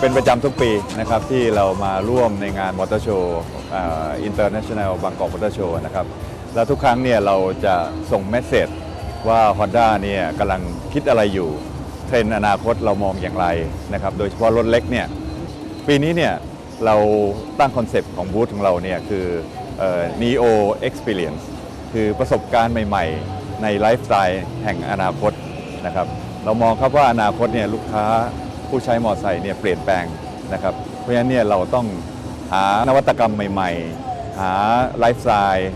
เป็นประจำทุกปีนะครับที่เรามาร่วมในงานมอเตอร์โชว์อินเตอร์เนชั่นแนลบางกอกมอเตอร์โชว์นะครับแล้วทุกครั้งเนี่ยเราจะส่งเมสเซจว่า Honda เนี่ยกำลังคิดอะไรอยู่ เทรนอนาคตเรามองอย่างไรนะครับโดยเฉพาะรถเล็กเนี่ยปีนี้เนี่ยเราตั้งคอนเซปต์ของบูธของเราเนี่ยคือเอ่อ Neo Experience คือประสบการณ์ใหม่ๆ ในไลฟ์สไตล์แห่งอนาคตนะครับเรามองครับว่าอนาคตเนี่ยลูกค้า ผู้ใช้มอเตอร์ไซค์เนี่ยเปลี่ยนแปลงนะครับ เพราะฉะนั้นเนี่ยเราต้องหานวัตกรรมใหม่ๆ หาไลฟ์สไตล์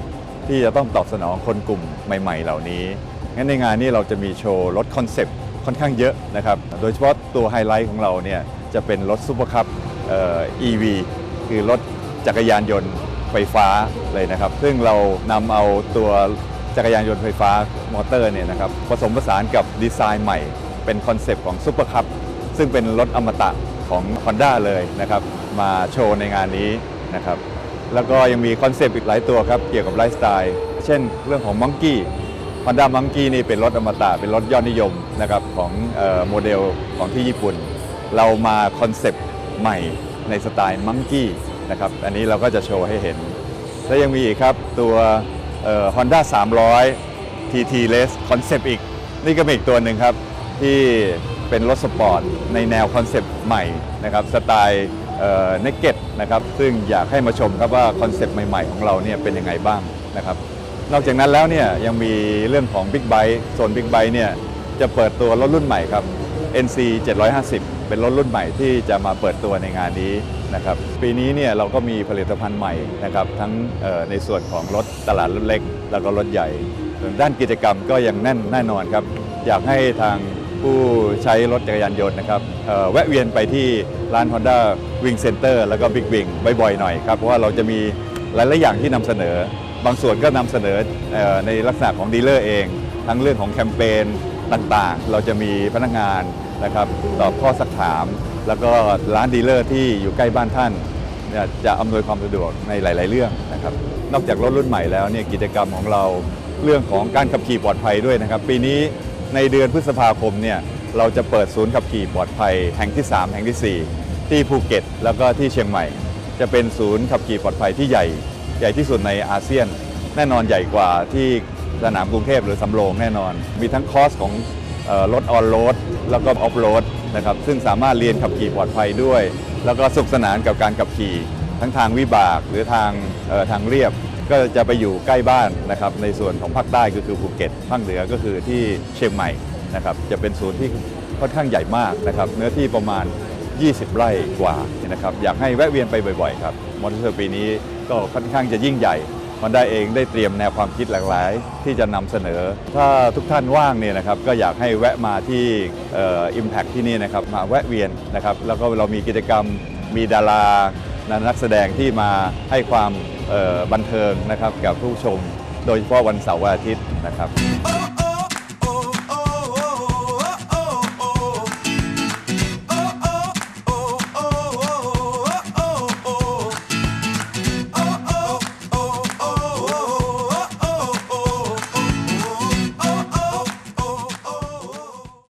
ที่จะต้องตอบสนองคนกลุ่มใหม่ ๆ เหล่านี้ งั้นในงานนี้เราจะมีโชว์รถคอนเซปต์ค่อนข้างเยอะนะครับ โดยเฉพาะตัวไฮไลท์ของเราเนี่ยจะเป็นรถซูเปอร์คัพเอ่อ EV คือรถจักรยานยนต์ไฟฟ้าเลยนะครับ ซึ่งเรานำเอาตัวจักรยานยนต์ไฟฟ้ามอเตอร์เนี่ยนะครับผสมผสานกับดีไซน์ใหม่ เป็นคอนเซปต์ของซูเปอร์คัพ ซึ่งเป็นรถอมตะของ Honda เลยนะครับมาโชว์ในงานนี้นะครับแล้วก็ยังมีคอนเซปต์อีกหลายตัวครับเกี่ยวกับไลฟ์สไตล์เช่นเรื่องของมังกี้ Honda Monkey นี่เป็นรถอมตะเป็นรถยอดนิยมนะครับของออโมเดลของที่ญี่ปุ่น เรามาคอนเซปต์ใหม่ในสไตล์มังกี้นะครับอันนี้เราก็จะโชว์ให้เห็น และยังมีอีกครับตัวเอ่อ Honda 300 TT Race คอนเซปต์อีก นี่ก็เป็นอีกตัวหนึ่งครับที่ เป็นรถสปอร์ตในแนวคอนเซปต์ใหม่นะครับสไตล์เนกเก็ตนะครับซึ่งอยากให้มาชมครับว่าคอนเซปต์ใหม่ๆ ของเราเนี่ยเป็นยังไงบ้างนะครับนอกจากนั้นแล้วเนี่ยยังมีเรื่องของ Big b i โซน Big b i เนี่ยจะเปิดตัวรถรุ่นใหม่ครับ NC 750 เป็นรถรุ่นใหม่ที่จะมาเปิดตัวในงานนี้นะครับปีนี้เนี่ยเราก็มีผลิตภัณฑ์ใหม่นะครับทั้งในส่วนของรถตลาดรถเล็ก แล้วก็รถใหญ่ส่วนด้านกิจกรรมก็ยังแน่นแน่นอนครับ อยากให้ทาง ผู้ใช้รถจักรยานยนต์นะครับเอ่อแวะเวียนไปที่ร้าน Honda Wing Center แล้วก็ Big Wing บ่อยๆหน่อยครับ เพราะว่าเราจะมีหลายๆอย่างที่นำเสนอ บางส่วนก็นำเสนอเอ่อในลักษณะของดีลเลอร์เอง ทั้งเรื่องของแคมเปญต่างๆ เราจะมีพนักงานนะครับตอบข้อสักถาม แล้วก็ร้านดีลเลอร์ที่อยู่ใกล้บ้านท่านเนี่ยจะอำนวยความสะดวกในหลาย ๆ เรื่องนะครับ นอกจากรถรุ่นใหม่แล้วเนี่ยกิจกรรมของเราเรื่องของการขับขี่ปลอดภัยด้วยนะครับ ปีนี้ ในเดือนพฤษภาคมเนี่ยเราจะเปิดศูนย์ขับขี่ปลอดภัยแห่งที่ 3 แห่งทีสี่ 4 ที่ภูเก็ต แล้วก็ที่เชียงใหม่ จะเป็นศูนย์ขับขี่ปลอดภัยที่ใหญ่ ใหญ่ที่สุดในอาเซียน แน่นอนใหญ่กว่าที่สนามกรุงเทพหรือสำโรงแน่นอน มีทั้งคอร์สของรถออนโรดแล้วก็ออฟโรดนะครับซึ่งสามารถเรียนขับขี่ปลอดภัยด้วย แล้วก็สนุกสนานกับการขับขี่ ทั้งทางวิบากหรือทางทางเรียบ ก็จะไปอยู่ใกล้บ้านนะครับในส่วนของภาคใต้ก็คือภูเก็ตภาคเหนือก็คือที่เชียงใหม่นะครับจะเป็นศูนย์ที่ค่อนข้างใหญ่มากนะครับเนื้อที่ประมาณ 20 ไร่กว่านะครับอยากให้แวะเวียนไปบ่อยๆครับมอเตอร์โชว์ปีนี้ก็ค่อนข้างจะยิ่งใหญ่มันได้เองได้เตรียมแนวความคิดหลากหลาย ที่จะนำเสนอ ถ้าทุกท่านว่างเนี่ยนะครับก็อยากให้แวะมาที่อิมแพคที่นี่นะครับมาแวะเวียนนะครับแล้วก็เรามีกิจกรรมมีดารานักแสดงที่มาให้ความ บันเทิงนะครับกับผู้ชม โดยเฉพาะวันเสาร์วันอาทิตย์นะครับ